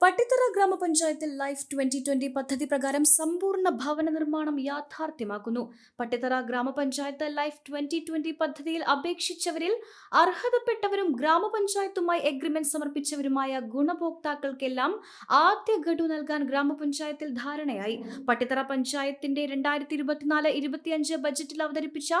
പട്ടിത്തറ ഗ്രാമപഞ്ചായത്തിൽ life twenty twenty പദ്ധതി പ്രകാരം സമ്പൂർണ ഭവന നിർമ്മാണം യാഥാർത്ഥ്യമാക്കുന്നു. പട്ടിത്തറ ഗ്രാമപഞ്ചായത്ത് ലൈഫ് ട്വന്റി ട്വന്റി പദ്ധതിയിൽ അപേക്ഷിച്ചവരിൽ അർഹതപ്പെട്ടവരും ഗ്രാമപഞ്ചായത്തുമായി എഗ്രിമെന്റ് സമർപ്പിച്ചവരുമായ ഗുണഭോക്താക്കൾക്കെല്ലാം ആദ്യ ഗഡു നൽകാൻ ഗ്രാമപഞ്ചായത്തിൽ ധാരണയായി. പട്ടിത്തറ പഞ്ചായത്തിന്റെ രണ്ടായിരത്തി ഇരുപത്തിനാല് ഇരുപത്തിയഞ്ച് ബജറ്റിൽ അവതരിപ്പിച്ച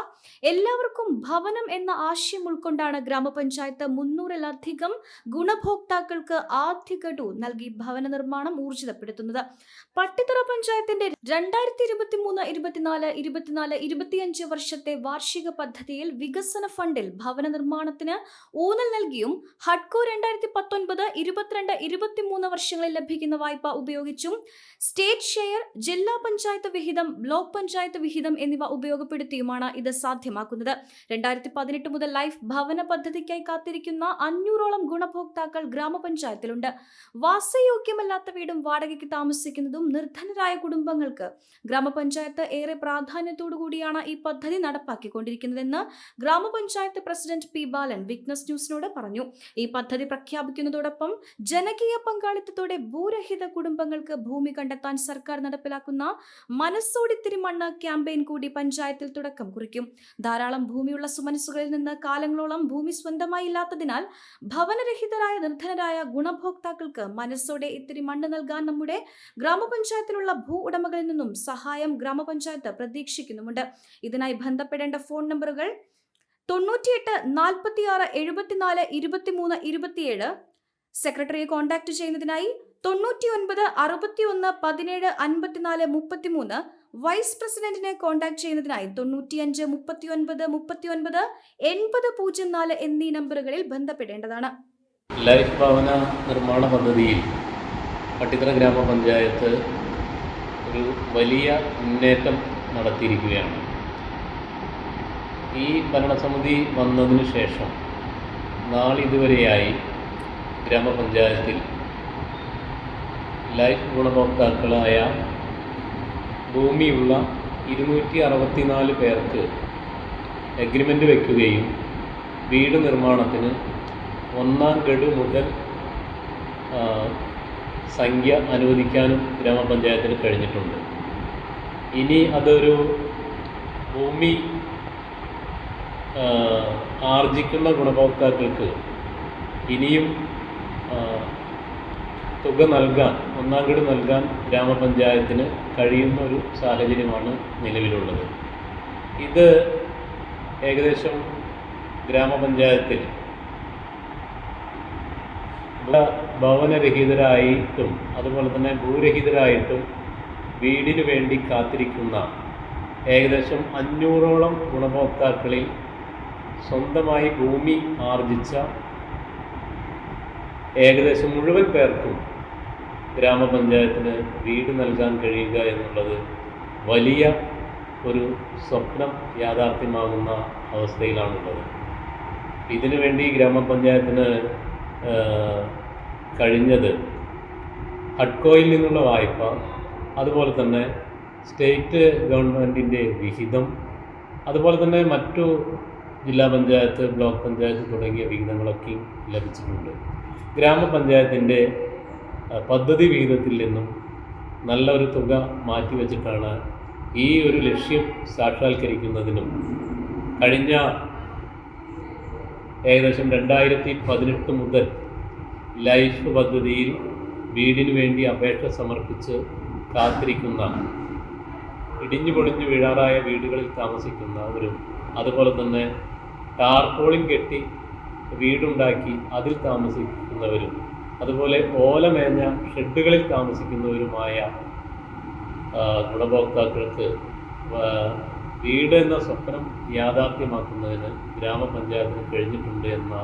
എല്ലാവർക്കും ഭവനം എന്ന ആശയം ഉൾക്കൊണ്ടാണ് ഗ്രാമപഞ്ചായത്ത് മുന്നൂറിലധികം ഗുണഭോക്താക്കൾക്ക് ആദ്യ ഗഡു നൽകി ഭവന നിർമ്മാണം ഊർജിതപ്പെടുത്തുന്നത്. പട്ടിത്തറ പഞ്ചായത്തിന്റെ രണ്ടായിരത്തി ഇരുപത്തി മൂന്ന് ഇരുപത്തിനാല് ഇരുപത്തിനാല് ഇരുപത്തിയഞ്ച് വർഷത്തെ വാർഷിക പദ്ധതിയിൽ വികസന ഫണ്ടിൽ ഭവന നിർമ്മാണത്തിന് ഊന്നൽ നൽകിയും ഹഡ്കോ രണ്ടായിരത്തി പത്തൊൻപത് ഇരുപത്തിരണ്ട് ഇരുപത്തിമൂന്ന് വർഷങ്ങളിൽ ലഭിക്കുന്ന വായ്പ ഉപയോഗിച്ചും സ്റ്റേറ്റ് ഷെയർ ജില്ലാ പഞ്ചായത്ത് വിഹിതം ബ്ലോക്ക് പഞ്ചായത്ത് വിഹിതം എന്നിവ ഉപയോഗപ്പെടുത്തിയുമാണ് ഇത് സാധ്യമാക്കുന്നത്. രണ്ടായിരത്തി പതിനെട്ട് മുതൽ ലൈഫ് ഭവന പദ്ധതിക്കായി കാത്തിരിക്കുന്ന അഞ്ഞൂറോളം ഗുണഭോക്താക്കൾ ഗ്രാമപഞ്ചായത്തിലുണ്ട്. വാസയോഗ്യമല്ലാത്ത വീടും വാടകയ്ക്ക് താമസിക്കുന്നതും നിർധനരായ കുടുംബങ്ങൾക്ക് ഗ്രാമപഞ്ചായത്ത് ഏറെ പ്രാധാന്യത്തോടു കൂടിയാണ് ഈ പദ്ധതി നടപ്പാക്കിക്കൊണ്ടിരിക്കുന്നതെന്ന് ഗ്രാമപഞ്ചായത്ത് പ്രസിഡന്റ് പി ബാലൻ വിഗ്നസ് ന്യൂസിനോട് പറഞ്ഞു. ഈ പദ്ധതി പ്രഖ്യാപിക്കുന്നതോടൊപ്പം ജനകീയ പങ്കാളിത്തത്തോടെ ഭൂരഹിത കുടുംബങ്ങൾക്ക് ഭൂമി കണ്ടെത്താൻ സർക്കാർ നടപ്പിലാക്കുന്ന മനസ്സോടിത്തിരി മണ്ണ് ക്യാമ്പയിൻ കൂടി പഞ്ചായത്തിൽ തുടക്കം കുറിക്കും. ധാരാളം ഭൂമിയുള്ള സുമനസ്സുകളിൽ നിന്ന് കാലങ്ങളോളം ഭൂമി സ്വന്തമായി ഇല്ലാത്തതിനാൽ ഭവനരഹിതരായ നിർധനരായ ഗുണഭോക്താക്കൾക്ക് മനസ്സോടെ ഇത്തിരി മണ്ണ് നൽകാൻ നമ്മുടെ ഗ്രാമപഞ്ചായത്തിലുള്ള ഭൂ ഉടമകളിൽ നിന്നും സഹായം ഗ്രാമപഞ്ചായത്ത് പ്രതീക്ഷിക്കുന്നുമുണ്ട്. ഇതിനായി ബന്ധപ്പെടേണ്ട ഫോൺ നമ്പറുകൾ തൊണ്ണൂറ്റിയെട്ട് നാൽപ്പത്തിയാറ് എഴുപത്തിനാല് ഇരുപത്തിമൂന്ന് ഇരുപത്തിയേഴ്. സെക്രട്ടറിയെ കോൺടാക്ട് ചെയ്യുന്നതിനായി തൊണ്ണൂറ്റി ഒൻപത് അറുപത്തിയൊന്ന് പതിനേഴ് അൻപത്തിനാല് മുപ്പത്തിമൂന്ന്. വൈസ് പ്രസിഡന്റിനെ കോൺടാക്ട് ചെയ്യുന്നതിനായി തൊണ്ണൂറ്റിയഞ്ച് മുപ്പത്തിയൊൻപത് മുപ്പത്തിയൊൻപത് എൺപത് പൂജ്യം നാല് എന്നീ നമ്പറുകളിൽ ബന്ധപ്പെടേണ്ടതാണ്. ലൈഫ് ഭവന നിർമ്മാണ പദ്ധതിയിൽ പട്ടിത്തറ ഗ്രാമപഞ്ചായത്ത് ഒരു വലിയ മുന്നേറ്റം നടത്തിയിരിക്കുകയാണ്. ഈ ഭരണസമിതി വന്നതിന് ശേഷം നാളിതുവരെയായി ഗ്രാമപഞ്ചായത്തിൽ ലൈഫ് ഗുണഭോക്താക്കളായ ഭൂമിയുള്ള ഇരുന്നൂറ്റി അറുപത്തിനാല് പേർക്ക് എഗ്രിമെന്റ് വയ്ക്കുകയും വീട് നിർമ്മാണത്തിന് ഒന്നാം ഗഡു മുതൽ സംഖ്യ അനുവദിക്കാനും ഗ്രാമപഞ്ചായത്തിന് കഴിഞ്ഞിട്ടുണ്ട്. ഇനി അതൊരു ഭൂമി ആർജിക്കുന്ന ഗുണഭോക്താക്കൾക്ക് ഇനിയും തുക നൽകാൻ ഒന്നാം ഗഡു നൽകാൻ ഗ്രാമപഞ്ചായത്തിന് കഴിയുന്ന ഒരു സാഹചര്യമാണ് നിലവിലുള്ളത്. ഇത് ഏകദേശം ഗ്രാമപഞ്ചായത്തിൽ ഭവനരഹിതരായിട്ടും അതുപോലെ തന്നെ ഭൂരഹിതരായിട്ടും വീടിനു വേണ്ടി കാത്തിരിക്കുന്ന ഏകദേശം അഞ്ഞൂറോളം ഗുണഭോക്താക്കളിൽ സ്വന്തമായി ഭൂമി ആർജിച്ച ഏകദേശം മുഴുവൻ പേർക്കും ഗ്രാമപഞ്ചായത്തിന് വീട് നൽകാൻ കഴിയുക എന്നുള്ളത് വലിയ ഒരു സ്വപ്നം യാഥാർത്ഥ്യമാകുന്ന അവസ്ഥയിലാണുള്ളത്. ഇതിനുവേണ്ടി ഗ്രാമപഞ്ചായത്തിന് കഴിഞ്ഞത്. ഹഡ്കോയിൽ നിന്നുള്ള വായ്പ അതുപോലെ തന്നെ സ്റ്റേറ്റ് ഗവൺമെന്റിന്റെ വിഹിതം അതുപോലെ തന്നെ മറ്റു ജില്ലാ പഞ്ചായത്ത് ബ്ലോക്ക് പഞ്ചായത്ത് തുടങ്ങിയ വിഹിതങ്ങളൊക്കെയും ലഭിച്ചിട്ടുണ്ട്. ഗ്രാമപഞ്ചായത്തിന്റെ പദ്ധതി വിഹിതത്തിൽ നിന്നും നല്ലൊരു തുക മാറ്റിവെച്ചിട്ടാണ് ഈ ഒരു ലക്ഷ്യം സാക്ഷാത്കരിക്കുന്നതിനും കഴിഞ്ഞ ഏകദേശം രണ്ടായിരത്തി പതിനെട്ട് മുതൽ ലൈഫ് പദ്ധതിയിൽ വീടിനു വേണ്ടി അപേക്ഷ സമർപ്പിച്ച് കാത്തിരിക്കുന്ന ഇടിഞ്ഞു പൊളിഞ്ഞു വീഴാറായ വീടുകളിൽ താമസിക്കുന്നവരും അതുപോലെ തന്നെ ടാർപോളിൻ കെട്ടി വീടുണ്ടാക്കി അതിൽ താമസിക്കുന്നവരും അതുപോലെ ഓലമേഞ്ഞ ഷെഡുകളിൽ താമസിക്കുന്നവരുമായ ഗുണഭോക്താക്കൾക്ക് വീട് എന്ന സ്വപ്നം യാഥാർത്ഥ്യമാക്കുന്നതിന് ഗ്രാമപഞ്ചായത്തിന് കഴിഞ്ഞിട്ടുണ്ട് എന്ന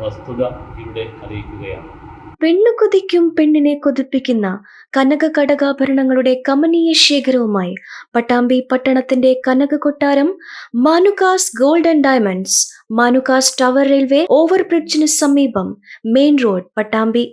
വസ്തുത ഇവിടെ അറിയിക്കുകയാണ്. പെണ്ണു കൊതിക്കും പെണ്ണിനെ കൊതിപ്പിക്കുന്ന കനക കടകാഭരണങ്ങളുടെ കമനീയ ശേഖരവുമായി പട്ടാമ്പി പട്ടണത്തിന്റെ Kanaka Kottaram Manukas gold and diamonds Manukas tower railway ഓവർബ്രിഡ്ജിന് സമീപം മെയിൻ റോഡ് പട്ടാമ്പി